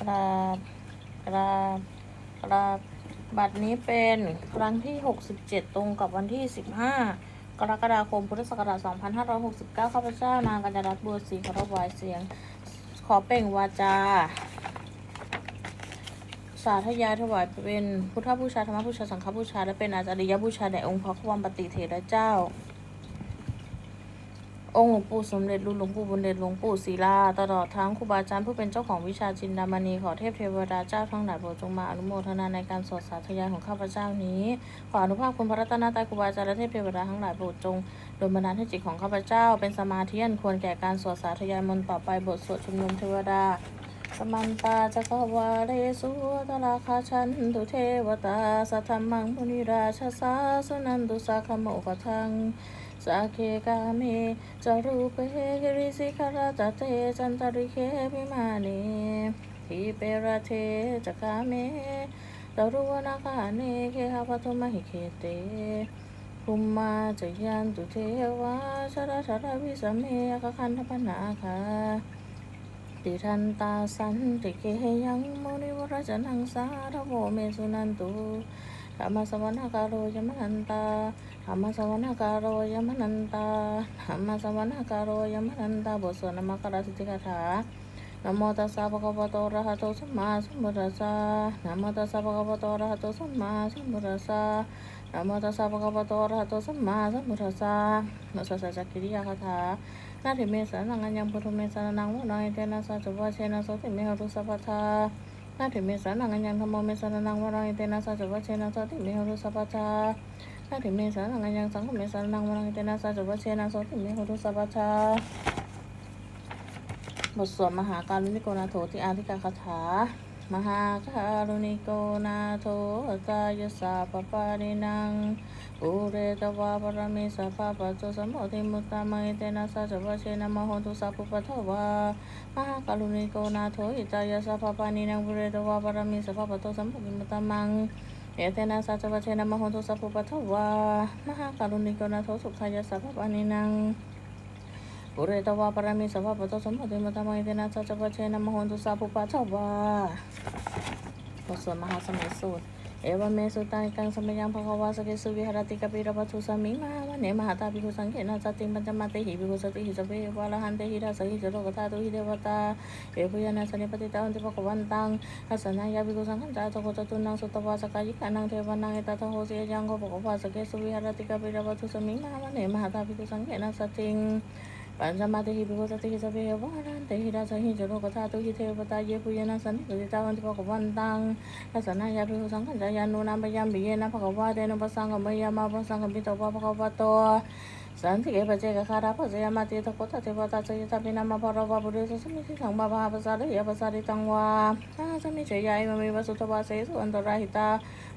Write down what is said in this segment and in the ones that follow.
กราบกราบกราบบัตรนี้เป็นครั้งที่ 67 ตรงกับวันที่ 15 กรกฎาคม พุทธศักราช 2569 ข้าพเจ้านางกัญญารัตน์บัวศรีขอรบวายเสียง ขอเป่งวาจา สาธยายถวายเป็นพุทธบูชา ธรรมบูชา สังฆบูชา และเป็นอาจาริยบูชาแด่องค์พระควมปฏิเถระเจ้า องค์หลวงปู่สมเด็จรุ่นหลวงปู่บุญเดชหลวงปู่ศิลา ตลอดทั้งครูบาอาจารย์ผู้เป็นเจ้าของวิชาจินดามณีขอเทพเทวดาเจ้าทั้งหลายโปรดจงมาอนุโมทนาในการสวดสาธยายของข้าพเจ้านี้ ขออนุภาพคุณพระรัตนตรัยครูบาอาจารย์และเทพเทวดาทั้งหลายโปรดจงโดนบันดาลให้จิตของข้าพเจ้า เป็นสมาธิอันควรแก่การสวดสาธยายมนต์ต่อไปบทสวดชุมนุมเทวดาสมันตาจักวาเลสุตราคาชันตุเทวตาสัทธมังมุนิราชสาสนันตุสาคโมกทัง สาเคกาเมจารูปเฮกิริสิคาราตเตจันตริเคพิมาเนทิเปราเทจกาเมตรุวนาคาเนเคหาปทุมหิเคเตภุมมาจยันตุเทวาชราชราวิสเมกคันธปนาคาติทันตาสันติเกยังโมนิวรจนังสาธโวเมสุนันตุ ธรรมสวนาการโรยมนันตาธรรมสวนาการโรยมนันตาธรรมสวนาการโรยมนันตาบทสวดนมกราสิทธิคาถานโมตัสสะภะคะวะโตอะระหะโตสัมมาสัมพุทธัสสะนโมตัสสะภะคะวะโตอะระหะโตสัมมาสัมพุทธัสสะนโมตัสสะภะคะวะโตอะระหะโตสัมมาสัมพุทธัสสะนะสัสสะจักกิริยาคาถานาถิเมสานังอัญญังพุทธเมสานังวะนังเตนะสัจวะเชนะโสติเมหะตุสัพพทา นาถิเมสานังอัญญังธรรมเมสานังวรังเตนะสัจวะเชนะโสติเมหะตุสัพพานาถิเมสานังอัญญังสังฆเมสานังวรังเตนะสัจวะเชนะโสติเมหะตุสัพพาบทสวดมหาการุณิโกนาโถติอาธิกาคาถา มหาการุณิโกนาโถตายสาปปารินังอุเรตวาปรมิสัพพะปัจจุสมโภติมุตตามัยเตนะสัจวะเชนะมโหตุสัพพุปะทวามหากรุณิโกนาโถอิตายสัพพปานินังอุเรตวาปรมิสัพพะปัจจุสมโภติมุตตามังเอเตนะสัจวะเชนะมโหตุสัพพุปะทวามหากรุณิโกนาโถสุขายสัพพปานินัง ปุเรตวาปรมิสัพพะปัตสมปติมตมัยเตนะสัจวัชเชนะมโหตุสัพพุปะทวาบทสวดมหาสมัยสูตรเอวเมสุตังกังสมัยยังภควาสเกสุวิหารติกปิรปัทุสมิมาวันเนมหาตาภิกขุสังเกนะจติปัญจมาเตหิภิกขุสติหิสเปวะลหันเตหิราสหิจโรกธาตุหิเทวตาเอภุยานาสนิปติตาวันติภควันตังทัสนายาภิกขุสังขันจาตโกจตุนังสุตวาสกายิกานังเทวานังเอตตะโหสิยังโกภควาสเกสุวิหารติกปิรปัทุสามิมาวันเนมหาตาภิกขุสังเกนะสติง ปัญจมาเตหิภิกขุสติหิสเปวะละหันเตหิราสหิจโรกธาตุหิเทวตาเยภุยนาสันิปติตาวันติภควันตังทัศนายาภิกขุสังขันจายานุนามปยามปิเยนะภควาเตนะปัสสังกมยามาปัสสังกมิโตปะภควะโตสันติเกปเจกคาราปัสยามาติตะโกตเทวตาสยตาปินามาภรวะบุริสสมิสิสังบาบาปัสสะเดยปัสสะริตังวาอาสมิเฉยายมะมิวสุตวาเสสุอันตราหิตา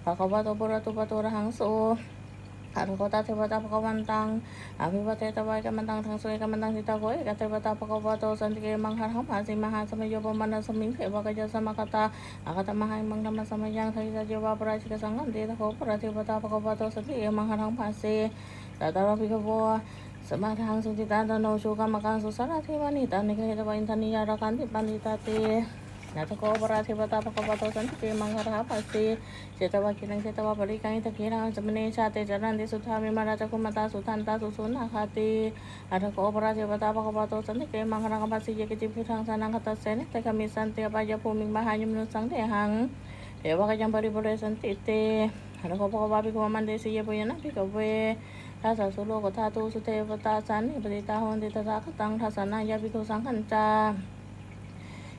ภควะโตปุระตุปะโตระหังโส อารุโกตาเทวตาภควันตังอภิวเตตวายกัมมันตังทังสวยกัมมันตังทิตาโกเอกเทวตาภควะโตสันติเกมังคันหังภาสิมหาสมโยปมันสมิงเขวะกยสมคตาอากตมหายมังธรรมสมยังทวิตาเจวาปราชิกสังฆันเตตะโคปราเทวตาภควะโตสันติเกมังคันหังภาสิตตารภิกขวสมาทังสุติตาตโนชูกรรมกังสุสารทิวานิตานิเคตวาอินทนิยาราคันติปันติตาเต นาทโกปราเทวตาภควะโตสันติเกมังคาราปัสสิเจตวะกินังเจตวะปริกังอิทะเกรังจมเนชาเตจรันติสุทามิมาราจกุมตาสุทันตาสุสุนาคาตินาทโกปราเทวตาภควะโตสันติเกมังคาราปัสสิเยกิจิพุทธังสานังคตัสเสนิเตคามิสันติอปายภูมิมหายมนุสังเทหังเทวะกยังปริปุเรสันติเตนาทโกภควะภิกขุมันเดสิเยปุยนะภิกขเวทัสสะสุโลกธาตุสุเทวตาสันนิปติตาโหนติตถาคตังทัสสะนายาภิกขุสังขันจา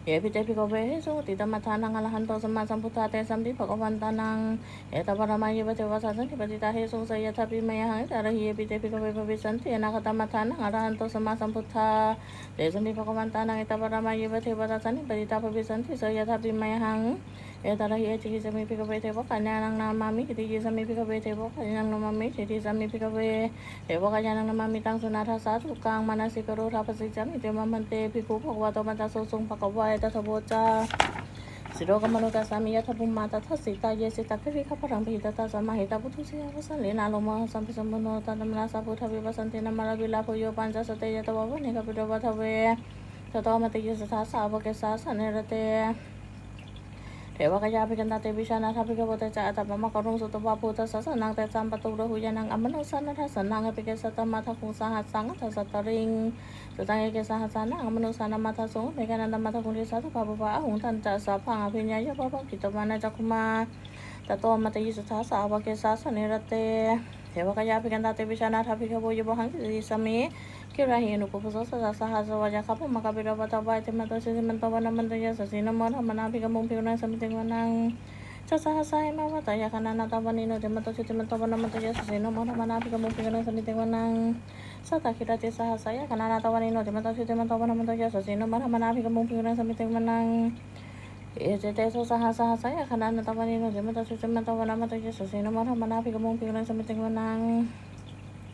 เอพิเจพิโกเวสุติตมัทานังอรหันโตสัมมาสัมพุทธาเตสัมภิภกวันตานังเอตปรมายิปเทวสัสนติปติตาเฮสุสยทัพิมยหังตารหิเอพิเจพิโกเวภวิสันติอนาคตมัทานังอรหันโตสัมมาสัมพุทธาเตสัมภิภกวันตานังเอตปรมายิปเทวสัสนติปติตาภวิสันติสยทัพิมยหัง เอตารหิเอจิกิสัมภิพิโกเวเทวกัญญานังนามามิกิติกิสัมภิพิโกเวเทวกัญญานังนามามิสิทิสัมภิพิโกเวเทวกัญญานังนามามิตังสุนาทัสสะสุกังมานาสิกโรธาปสิจัมิเตมะมันเตภิกขุภควะโตมันตาโสทรงภควายตถาโพจาสิโรกมโนกัสสามิยะทัพพุมมาตทัสสิตาเยสิตาภิริขพรังภิตตาสัมมาหิตาพุทุสิยาภสันเลนาโลมาสัมปิสัมปโนตันมนาสัพพุทธวิปัสสันตินามาราวิลาภโยปัญจสเตยะตวะวะเนกปิโดวัทเวตตอมติยสทาสาวกสาสันเนรเต เทวกยาภิกันตาเตวิชานาทาภิกโวตจาอัตตมะมะกรุงสุตวาภูตสัสสนังเตจัมปตุระหุยานังอมนุสันนัทสันนังอภิเกสัตตมัทคุงสหัสสังทัสสตริงสตังเอกสหัสสานังอมนุสันนมัทสงเมกานันตมัทคุงดิสัตถะภะภะหุงทันจัสสะพังอภิญญายะภะภะกิตวานาจักขุมาตโตมัตยิสุทธาสาวกเกสาสเนรเตเทวกยาภิกันตาเตวิชานาทาภิกโวยบหังกิสมิ Kirahin ko po sa sa sa sa wajah kapo makabira pa tayo ay timato si simanto pa naman tayo sa sinamon ha manapi ka mong piyo na sa miting mo ng sa sa sa ay mamataya ka na natawan nino timato si timanto pa naman tayo sa sinamon ha manapi ka mong piyo na sa miting mo ng sa takira ti sa saya ka na natawan nino timato si timanto pa naman tayo sa sinamon ha manapi ka mong piyo na sa miting mo ng Ete te so sa sa saya ka na natawan nino timato si timanto pa naman tayo sa sinamon ha manapi ka mong piyo na sa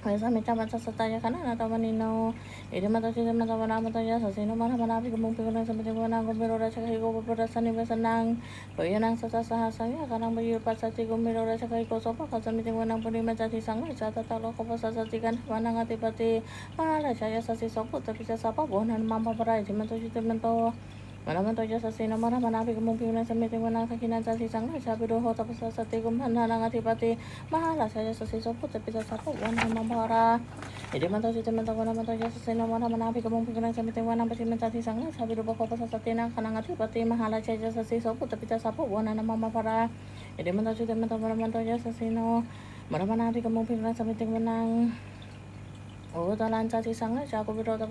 miting mo ng Ay sa mita mata sa tayo ka na natawan nino Ede mata si mata wana mata ya sa sino mana mana pi kumung pi kunang sa mati wana gumiro ra sa kai ko pa sa ni basa nang Paya nang sa sa sa sa ya kanang bayu pa sa ti gumiro ra sa kai ko so pa ka sa miti wana puni ma sa ti sang sa ta ta lo ko pa sa sa ti kan wana nga ti pati Mahara sa ya sa si so po tapi sa sa pa bonan mama para di man to si man to Malaman to sa sino mana mana pi kumung pi kunang sa miti wana sa kinan sa si sang sa pi do ho tapos sa sa ti gumana nga ti pati Mahala sa ya sa si so po tapi sa sa pa bonan mama para Jadi mantau si teman tahu nama tahu jasa sena mana mana api kamu pikiran sampai tewan nama si mencari sang sabi rupa kau pasal satina karena ngati pati mahala caja sasi sopu tapi tak sapu wana nama mama para jadi mantau si teman tahu nama tahu jasa seno mana mana api kamu pikiran sampai tewan Oh, talan cari sang aku biro tapi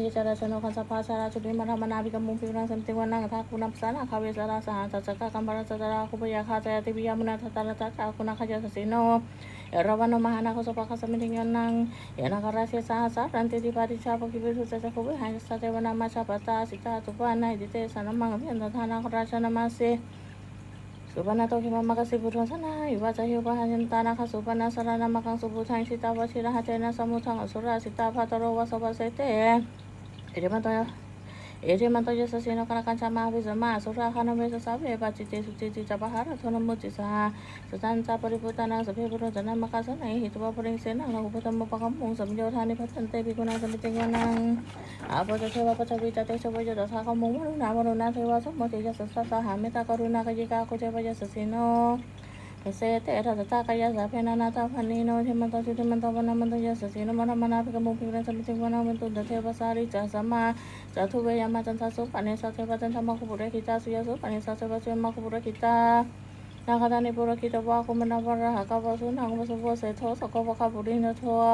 นิจาราชนขันสภาสาราชุดิมารามนาบิกมุมปิรังสันติวันังทักคุณับสานาคาเวสาราสหัสจักกัมบารจัตราคุปยาคาใจายติปิยามุนาทัตราตักอาคุณาคาจาสสิโนเอราวันมหานาคุสภาคสมิทิยานังเยนาคาราเสสาสารันติติปาริชาปกิเวสุจักคุเวหันสัจวนามาชาปตาสิตาตุวานัยดิเตสานามังเพียนตธานาคราชนามาเสสุปนาโตคิมามะกสิบุทวสนาอิวาจหิวปะหันตานาคสุปนาสารนามังสุบุทังสิตาวชิระหะเจนะสมุทังอสุราสิตาภาตโรวะสวะเสเต me ta karuna ka ji ka ko te ba sa sino Kasi te era ta kaya sa pena na ta panino te man ta te man ta bana man ta ya sa sino mana mana pa kamu pira sa biting wana man to da te เอเซเตระตะกายาสะเพนานาตาพันนีโนเทมันตาชุติมันตาวนามันตยาสสีนมรมนาภิกขุภิกรสมิติวนามันตุดัเทวสาริจัสมาจัตุเวยามาจันทสุปันิเนสเทวจันทมคุปุระคิตาสุยาสุปันิเนสเทวสุยมคุปุระคิตานาคตานิปุระคิตวะคุมนาวระหะกาวสุนังวสุวเสโทสกวะคาปุรินทวา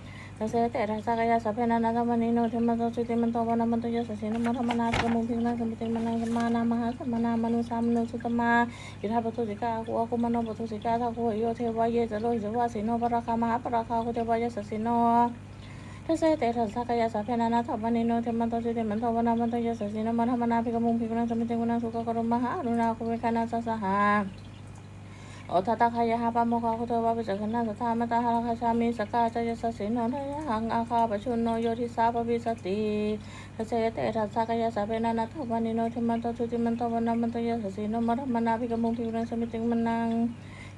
กษตรรักษากายสัพเพนานาธรรมนิโนธรรมตุสุติมันโตวนามันตุยสัสินโมธรรมนาสมุพิงนาสมุติมันนาสมานามหาสมานามนุสามนุสุตมายุทธาปุสิกาคุอาคุมโนปตุสิกาทักคุโยเทวายเจโลเจวาสิโนปราคามหาปราคาคุเทวายสัสิโนทัศเตทัศกาสัพเพนานาธรมนิโนธรรมโตสิติมันโตวนามันตุยสัสินโมธรมนาภิกมุงพิงนาสมุติมันสุขกรมหาอนุนาคุเวคานาสสหา โอทัตาคายะฮาปามโคาคุเทวะปิจักขณาสทามตาหาราคาชามิสกาจายสสินนนทยหังอาคาปชุนโนโยทิสาปวิสติทัศยเตทัสสะกายสะเปนนนาทัวานิโนธมันตทุติมันตวนามันตยสสินโนมรมนาภิกมุงทิวรังสมิติงมนัง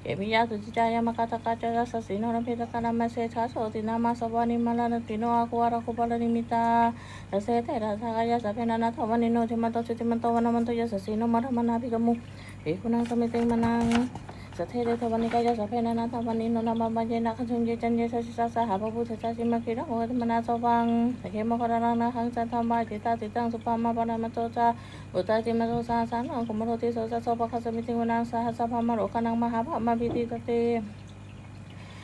เอมิยะตุจิจายามกาตกาจายสสินนพิตกานามาเสชาโสตินามาสวานิมาลานติโนอาคุวาราคุปาลนิมิตาทัศยเตทัสสะกายสะเปนนนาทัวานิโนธมันตทุติมันตวนามันตยสสินโนมรมนาภิกมุงเอคุณังสมิติงมนัง ทิยังเคทาคานาทปันธนานาคินาพันธมุรุทูโวสัมมันตปริวาเรธรรมโวมุจิตาโกจินังติตถามหาเสนกันเสนังเปเสยีปรินาตรมหาสัสรังกตปนาเพรบังยะทัพพุสโกเมโคขณะนั้นตั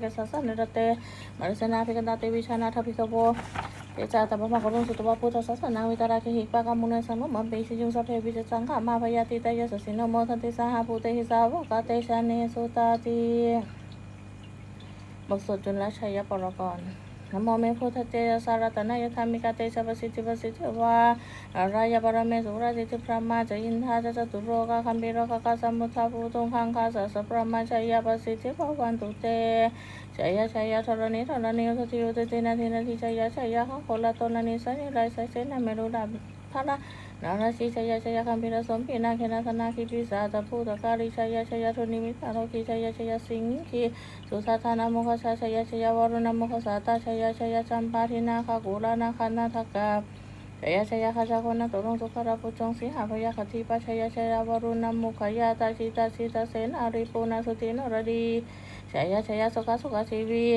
เกสัสสะนิรเตมริสนาภิกันตาเตวิชานาทภิกโวเตจาตปะมะกรุงสุตวะพุทธสัสสนาวิตาราคิหิปะกามุนสังมะเปชิยุสัพเพวิจสังฆมาพยาติตยสสินโนโมทันติสหาภูเตหิสาวกาเตชาเนสุตาติบทสวดจุลชัยปรกร นโมเมพุทธเจสารตนายธรรมิกาเตชะปสิทธิปสิทธิวาอรายปรเมสุราจิตพระมาจะอินทาจะจตุโรกาคัมบิโรกากาสมมุทาภูตุงคังคาสัสพระมาชัยยาปสิทธิภวันตุเตชัยยะชัยยะธรณีธรณีอุทติอุทตินาทินาทิชัยยะชัยยะข้าโคลาตนานิสัยไรสัยเสนาเมรุดาพระ นาราชิชัยยะชัยยะคัมปิรสมปีนาเคนาธนาคิปิสาตภูตการิชัยยะชัยยะทุนิมิตาโรกิชัยยะชัยยะสิงคีสุสัทธานามุขชาชัยยะชัยยะวรุณามุขสาตาชัยยะชัยยะจัมปาทินาคากุลานาคานาทกาชยาชยคาชาคนตุรงสุขราปุจงสิหาพยาคติปัชยาชยาวรุณามุขยาตาชิตาชิตาเสนอาริปุนาสุตินรดีชยาชยาสุขสุขชีวี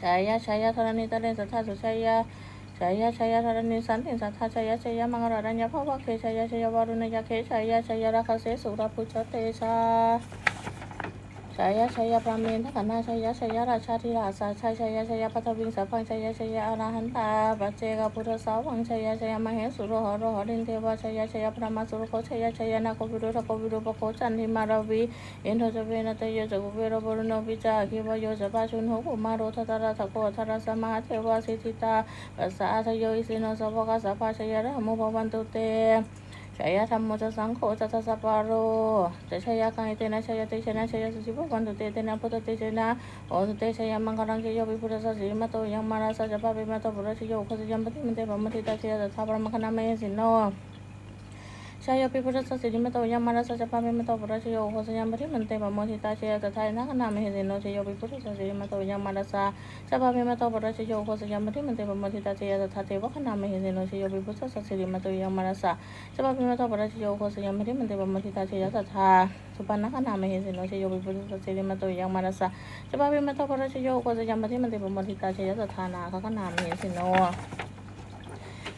ชยาชยาธรณีตะเรนสัทธาสุชยา ชายาชายาธรณีสันติสัทธาชายาชายามังรารัญญภวะเคชายาชายาวรุณยาเคชายาชายาราคาเสสุราพุชเตชา ชายะชายะพระเมนทกันนาชายะชายะราชาธิราชาชายชายะชายะพัทวิงสัพพังชายะชายะอรหันตาปัจเจกพุทธสาวังชายะชายะมเหสุโรหโรหรินเทวาชายะชายะพระมาสุรโคชายะชายะนาโควิโรทโควิโรปโคจันทิมาราวีอินทจเวนะเตยจกุเวโรบรุโนวิจาคิวโยจปาชุนโหกุมาโรทตระทะโกทระสมาเทวาสิทิตาปัสสะทโยอิสิโนสภกสัพพชายะระมุภวันตุเต ชายธรรมโมจะสังโฆจะทัสสะปาโรจะชายกังอิเตนะชายเตชนะชายสุจิปุวันตุเตเตนะพุทธเตชนะโอตุเตชยมังคลังชโยวิพุทธสัสสิมะโตยังมาราสัจปะปิมะโตปุระชโยโคสยัมปติมันเตปะมะติตาชยตถาปรมคณามยสินโน ชายปิพุทธสัสสิมโตยามาราสัจพามิมโตปุระชโยโหสยามปริมันเตปโมทิตาเชยตถานะขณามหิสิโนชโยปิพุทธสัสสิมโตยามาราสาสัพพามิมโตปุระชโยโหสยามปริมันเตปโมทิตาเชยตถาเทวขณามหิสิโนชโยปิพุทธสัสสิมโตยามาราสาสัพพามิมโตปุระชโยโหสยามปริมันเตปโมทิตาเชยตถาสุปานขณามหิสิโนชโยปิพุทธสัสสิมโตยามาราสาสัพพามิมโตปุระชโยโหสยามปริมันเตปโมทิตาเชยตถานาขณามหิสิโน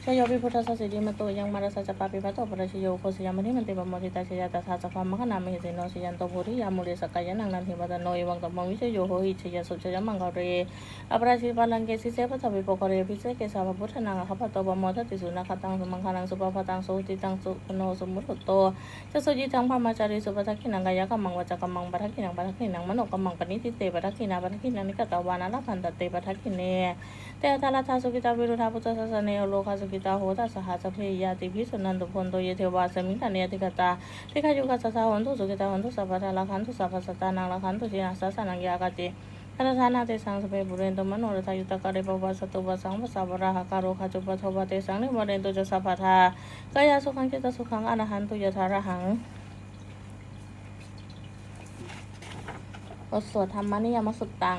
ชโยปิพุทธสัสสิมโตยังมาราสจปาปิปัตโตปะชโยโคสยามนิมันติปโมทิตาชยตถาสภามะขนามหิสิโนชยันโตโพธิยามุเรสกายนังนันทิปัตโนเอวังตมังวิชโยโหหิชยสุชยมังกเรอปราชิปัลังเกสิเสปะทวิปกเรพิเศษเกสาวพุทธนังขปโตปโมทติสุนัขตังสุมังคานังสุปปตังสุติตังสุโนสมุตโตจะสุจิตังพามาจาริสุปทักขินังกายกัมมังวัจกัมมังปทักขินังปทักขินังมโนกัมมังปณิทิเตปทักขินาปทักขินังนิกตวานาลพันตเตปทักขิเนเตตาลาทาสุกิตาวิรุธาพุทธศาสเนโลคาสุกิตาโหตัสหาสเพยาติพิสุนันตุพนโตเยเทวาสมิงตาเนติกตาทิคายุกัสสะหันตุสุกิตาหันตุสัพพะทาลคันตุสัพพะสตานังลคันตุจินาสัสสนังยากาติคาทานาเตสังสเปบุเรนตมโนรทายุตกะเรปวาสตุปสังภาษาวราหการโรคาจุปโทปะเตสังนิมเรนตุจะสัพพะทากายาสุขังจิตสุขังอรหันตุยทาระหังบทสวดธรรมนิยมสุตตัง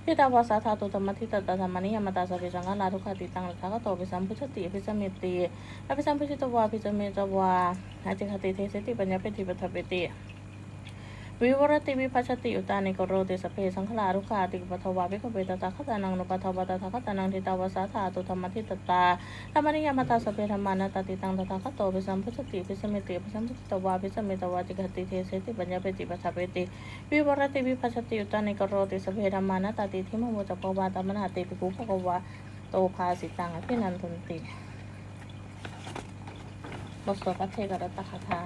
พัทันเตติเตภิกขุภาภควายตถโวจาอุปัฏฐวาภิกเวตตาคตานังโนปัฏฐวาตตาคตานังทิตาวาสาธาตุธรรมทิตตธรรมนิยมตาสัพเพสังฆานะจติตังตถาคตโตภิสัมพุชติภิสมิติภิสัมพุชิตวาภิสัมเมตวาอจิคติเทสติปัญญาเปติปัฏฐเปติวิวรติวิปัสสติอุตานิกโรติสัพเพสังขาติอุปัฏฐวาภิกเวตตาคตานังโนปัฏฐวาตตาคตานังทิตาตุธรรมทิตตธรรมนิยมตาสัพพิสังฆลาทุกขติตังทักโตปิสัมพุชติพิสัมมิติอภิสัมพุชิตวาพิสัมเมตวาอาจิคติเทสติปัญญาเปติปัฏฐเปติ วิวรติวิพัชติอุตานิกโรติสเพสังฆลาทุขาติปัทวาภิกเวตตาคตานังนุปัทวาตาคตานังทิตาวสาธาตุธรรมทิตตาธรรมนิยมตาสเพธรรมานาตติตังตถาคตโตภิสัมพุชติภิสมิติภิสัมพุชตวาภิสมเมตวาจิคติเทเสติปัญญาเปติปัฏฐเปติวิวรติวิพัชติอุตานิกโรติสเพธรรมานาตติทิมโมจัปวาตมนาติปิกุภกวาโตภาสิตังอภินันทนติ บทสวดพระเทกรัตคาถา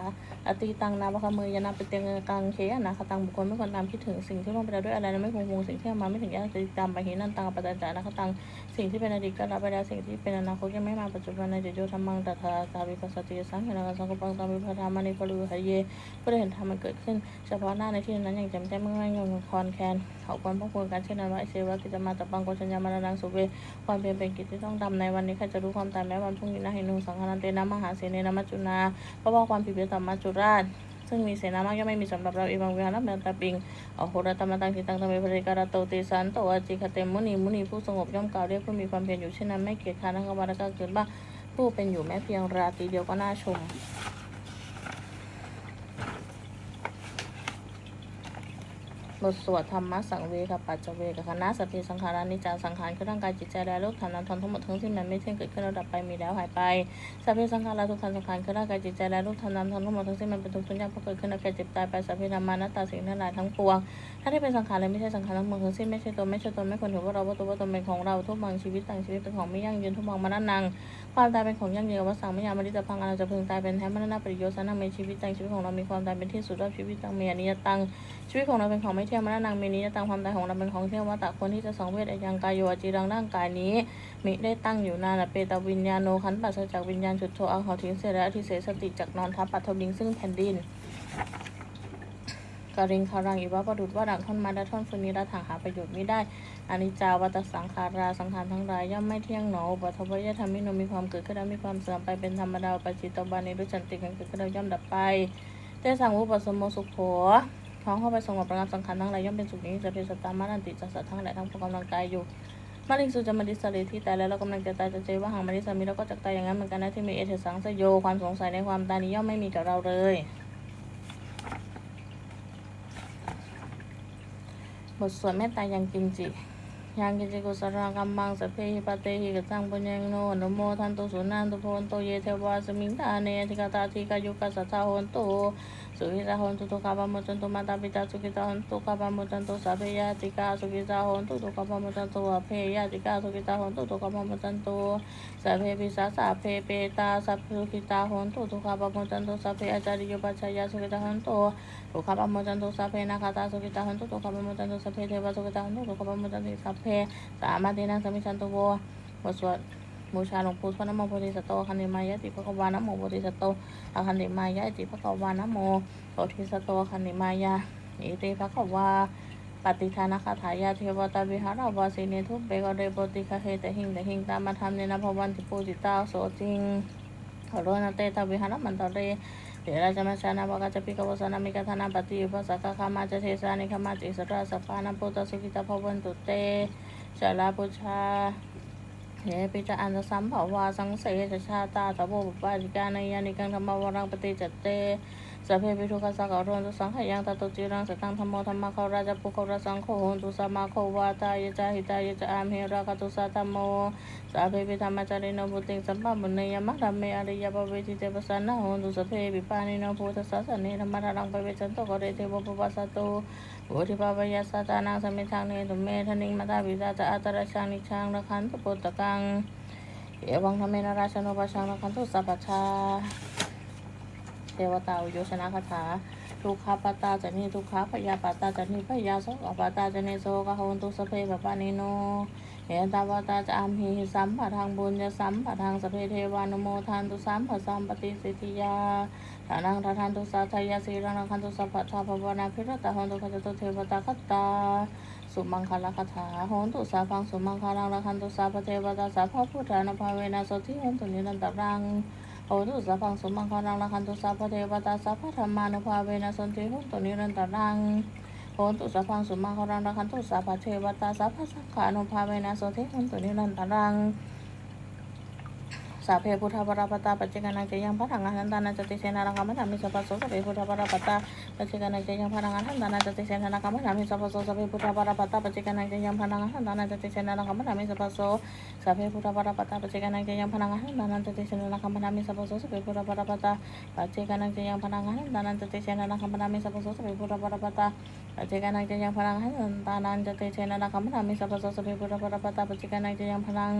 อติตังนาบคมือยานาปเตียงกังเคยนาคตังบุคคลไม่ควรตามคิดถึงสิ่งที่ล่วงไปแล้วด้วยอะไรนะไม่คงคงสิ่งที่มาไม่ถึงยากติดำไปเห็นนันตังปัจจานาคตัง สิ่งที่เป็นอดีตก็รับไปแล้วสิ่งที่เป็นอนาคตยังไม่มาปัจจุบันในเจโยธรรมังตถาตาวิปัสสติสังเห็นสังกปังตามิพธามานิพลูหเยเพื่อได้เห็นธรรมมันเกิดขึ้น เฉพาะหน้าในที่นั้นอย่างแจ่มแจ้งเมื่อไม่ยงคอนแคนเขาควรป้องกันการเช่นนั้นว่าเชวะกิจมาตปังโกชัญญามานังสุเวความเพียรเป็นกิจที่ต้องทำในวันนี้ใครจะรู้ความตายแม้วันพรุ่งนี้นะเห็นหนุ่สังฆนันเตนะมหาเสนนะมัจจุนาเพราะว่าความผิดเป็นสัมมาจุราช ซึ่งมีเสนามากยังไม่มีสำหรับเราเอวังเวหานับเดินตาปิงอโหรตมตังทิตังตเมภริการโตติสันโตอจิคเตมุนีมุนีผู้สงบย่อมกล่าวเรียกผู้มีความเพียรอยู่เช่นนั้นไม่เกียจค้านทั้งกวาลก็เกิดบ้างผู้เป็นอยู่แม้เพียงราตรีเดียวก็น่าชม บทสวดธรรมะสังเวกับปัจจเวกับคณะสพเพสังขารานิจาสังขารคือร่างกายจิตใจและรูปธรรมนามธรรมทั้งหมดทั้งสิ้นมันไม่เที่ยงเกิดขึ้นแล้วดับไปมีแล้วหายไปสพเพสังขาราทุกขันสังขารคือร่างกายจิตใจและรูปธรรมนามธรรมทั้งหมดทั้งสิ้นมันเป็นทุกข์ทุกอย่างเพราะเกิดขึ้นแล้วแก่เจ็บตายไปสพเพธรรมานัตตาสิ่งทั้งหลายทั้งปวงถ้าที่เป็นสังขารเลยไม่ใช่สังขารทั้งหมดทั้งสิ้นไม่ใช่ตัวไม่ใช่ตนไม่ควรถือว่าเราว่าตัวว่าตนเป็นของเราทุกบางชีวิตต่างชีวิตเป็นของไม่ยั่งยืนทุกบางมานันนังความตายเป็นของยั่งยืนว่าสังไม่ยามมริตพังอาจะพึงตายเป็นแท้มรณะปริโยชน์สนังในชีวิตต่างชีวิตของเรามีความตายเป็นที่สุดรอบชีวิตต่างมีอนิจตังชีวิตของเราเป็นของไม่เที่ยงมรณะมีนี้ตามความตายของเราเป็นของเที่ยงวัตตะคนที่จะสองเวทอยังกายโยอจีรังร่างกายนี้มิได้ตั้งอยู่นานเปตวิญญาโนขันปัสสจากวิญญาณจุดโทอาหอทิ้งเสระอธิเสสติจากนอนทับปัทวิงซึ่งแผ่นดินกริงคารังอิวะประดุดว่าดังท่อนมาและท่อนฟืนนี้ละทางหาประโยชน์ไม่ได้อนิจจาวัตสังขาราสังขารทั้งหลายย่อมไม่เที่ยงหนออุปัทวยธรรมิโนมีความเกิดขึ้นแล้วมีความเสื่อมไปเป็นธรรมดาอุปจิตตบานิรุจันติกันเกิดขึ้นแล้วย่อมดับไปเตสังอุปสมโมสุขโข ท้องเข้าไปสงบระงับสังขารทั้งหลายย่อมเป็นสุขนี้จะเป็นสตามานันติจักสัตว์ทั้งหลายทั้งปวกกำลังกายอยู่มาลิงสุจะมาดิสเลที่ตายแล้วเรากำลังจะตายจะเจว่าหางมาดิสามีเราก็จะตายอย่างนั้นเหมือนกันนะที่มีเอเทสังสโยความสงสัยในความตายนี้ย่อมไม่มีกับเราเลยบทสวดเมตตายังกินจิ ยังกินจิกุสรกัมมังสพเพหิปเตหิกจังปุญญงโนนโมทันตุสุนันตุโพนโตเยเทวาสมิงทาเนธิกาตาธิกายุกัสสะทาโหนโตสุขิตาหนตุตุกาปมุจันตุมาตาปิตาสุขิตาหนตุกาปมุจันตุสัพเพยาติกาสุขิตาหนตุตุกาปมุจันตุอเพยาติกาสุขิตาหนตุตุกาปมุจันตุสัพเพปิสาสัพเพเปตาสัพพสุขิตาหนตุตุกาปมุจันตุสัพเพอาจาริโยปัชฌายาสุขิตาหนตุ ตุกาปามุจันตุสัพเพนาคาตาสุขิตาหันตุตุกาปามุจันตุสัพเพเทวาสุขิตาหันตุตุกาปามุจันตุสัพเพสามาเทนังสมิชันตุโวบทสวดบูชาหลวงปู่พระนโมโพธิสัตว์โตคันติมายะติภควานโมโพธิสัตว์โตอคันติมายะติภควานโมโพธิสัตวคันนิมายาอิติภะกวาปฏิทานคาถายาเทวตาวิหารวาสิเนทุเบกเรปติคาเฮตหิงแตหิงตามาทำเนนะพวันติปูจิตาโสจิงขอรนาเตตาวิหารมันตเร เทราจมาชานาบกาจปิกวสนามิกาธนาปฏิยุพสักขามาจเทสานิขมาจิสราสปานาปุตสุกิตาพวันตุเตชาลาปุชาเยปิจาอันตสัมภาวาสังเสชชาตาตะโบปปาจิกานายานิกังธรรมวรังปฏิจเต สัพเพปิทุกขสังขารนตุสังขยังตตุจิรังสตังธรรมโมธรรมะเขาราชปุโคระสังโฆโหนตุสัมมาโควาตายะจาหิตายะจามเหราคตุสัตธรรมโมสัพเพปิธรรมจาริโนบุติงสัมปะมุนยมะธรรมเมอริยปเวทิเตปสันนะโหนตุสัพเพปิปานิโนพุทธสัสสเนธรรมะรังปเวจันโตกเรเทวปุปปัสสโตโอทิปาปยาสตานังสมิทางเนตุเมธนิงมาตาปิตาจะอัตระชังนิชังระคันตุปุตตะกังเอวังธรรมเมนราชโนปชังระคันตุสัพพชา เทวตาอุโยชนะคาถาทุกขปตาจันนิทุกขพยาปตาจันนิพยาโสกปตาจันนิโสกะโหนตุสพเพปปานิโนเอตาวตาจะอามหิสัมปะทางบุญญสัมปะทางสพเพเทวานุโมทานตุสัมปะสัมปติสิทธิยาฐานังทาทานตุสัทธยาสีรังคันตุสัพพะทาภวนาภิรตาโหนตุขจตุเทวตาคตาสุมังคลคาถาโหนตุสาพังสุมังคลังระคันตุสาพเทวตาสาพพุทธานภาเวนะโสทิโหนตุนิรันตรัง โอตุสัพพังสมังคลังละคันตุสัพพเทวตาสัพพธรรมานุภาเวนะสันติหุตุนิรันตรังโอตุสัพพังสุมังคลังละคันตุสัพพเทวตาสัพพสังขานุภาเวนะสันติหุตุนิรันตรัง สัพเพพุทธปรปตาปัจเจกานังเจยังพัฒงานันตานาจติเสนารังกามะนามิสัพพโสสัพเพพุทธปรปตาปัจเจกานังเจยังพัฒงานันตานาจติเสนารังกามะนามิสัพพโสสัพเพพุทธปรปตาปัจเจกานังเจยังพัฒงานันตานาจติเสนารังกามะนามิสัพพโสสัพเพพุทธปรปตาปัจเจกานังเจยังพนังหันดานันตติเสนาคัมปนามิสัพพโสสัพเพพุทธปรปตาปัจเจกานังเจยังพนังหันดานันตติเสนาคัมปนามิสัพพโสสัพเพพุทธปรปตาปัจเจกานังเจยังพนังหันดานันตติเสนาคัมปนามิสัพพโสสัพเพพุทธปรปตาปัจเจกานังเจยังพนัง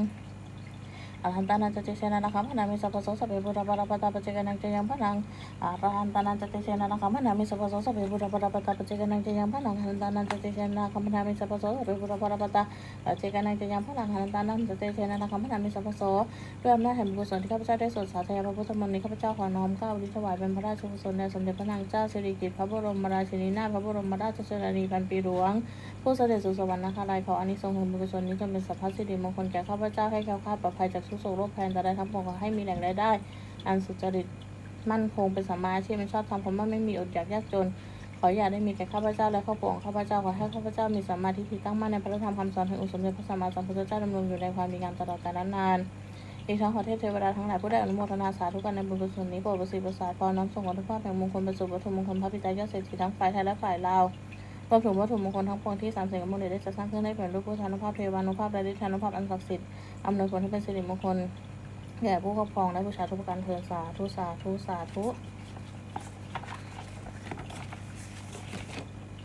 อรหันตานันจะเจเชนะนะคะพนามิสัพพโสสัพเพบุตรปาราปะตาปเจกันังเจยังพนังอรหันตานันจะเจเชนะนะคะพนามิสัพพโสสัพเพบุตรปาราปะตาปเจกันังเจยังพนังอรหันตานันจะเจเชนะนะคะพนามิสัพพโสสัพเพบุตรปาราปะตาปเจกันังเจยังพนังอรหันตานันจะเจเชนะนะคะพนามิสัพพโสด้วยอำนาจแห่งบุญกุศลที่ข้าพเจ้าได้สวดสาธยายพระพุทธมนต์นี้ข้าพเจ้าขอน้อมเกล้าอุทิศถวายเป็นพระราชกุศลแด่สมเด็จพระนางเจ้าสิริกิติ์พระบรมราชินีนาถพระบรมราชชนนีพันปีหลวง ผู้เสด็จสู่สวรรคาลัยขออานิสงส์แห่งบุญกุศลนี้จงเป็นสัพพสิริมงคลแก่ข้าพเจ้าให้แคล้วคลาปลอดภัยจากทุกโศกโรคภัยอันตรายทั้งปวงขอให้มีแหล่งรายได้ อันสุจริตมั่นคงเป็นสัมมาอาชีพเป็นชอบธรรมคนว่าไม่มีอดอยากยากจน ขออย่าได้มีแก่ข้าพเจ้าและครอบครัวของข้าพเจ้าขอให้ข้าพเจ้ามีสัมมาทิฏฐิตั้งมั่นในพระธรรมคำสอนแห่งองค์สมเด็จพระสัมมาสัมพุทธเจ้าดำรงอยู่ในความดีงามตลอดกาลนานอีกทั้งขอเทพเทวดาทั้งหลายผู้ได้อนุโมทนาสาธุกันในบุญกุศลนี้โปรดประสิทธิ์ประสาทพรน้อมส่งผลทุกภาพแห่งมงคลประสบวัตถุมงคลพระปิตายอดเศรษฐีทั้งฝ่ายไทยและฝ่ายลาว รวมถึงวัตถุมงคลทั้งปวงที่สามสิ่งกับมูลได้จัดสร้างขึ้นได้เป็นรูปพุทธานุภาพเทวานุภาพและฤทธานุภาพอันศักดิ์สิทธิ์อำนวยผลให้เป็นสิริมงคลแก่ผู้ครอบครองและผู้ชาทุกประการเทินสาธุสาธุสาธุ